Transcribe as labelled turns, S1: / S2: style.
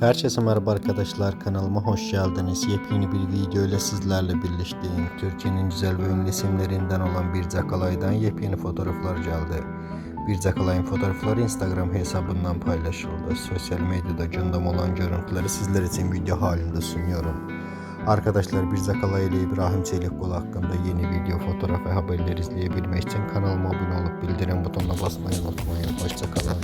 S1: Herkese merhaba arkadaşlar kanalıma hoş geldiniz. Yepyeni bir video ile sizlerle birleştiğim Türkiye'nin güzel ve ünlü isimlerinden olan bir Zakalay'dan yepyeni fotoğraflar geldi. Bir Zakalay'ın fotoğrafları Instagram hesabından paylaşıldı. Sosyal medyada gündem olan görüntüleri sizler için video halinde sunuyorum. Arkadaşlar Bir Zakalay ile İbrahim Çelikkol hakkında yeni video, fotoğraf ve haberler izleyebilmek için kanalıma abone olup bildirim butonuna basmayı unutmayın. Hoşçakalın.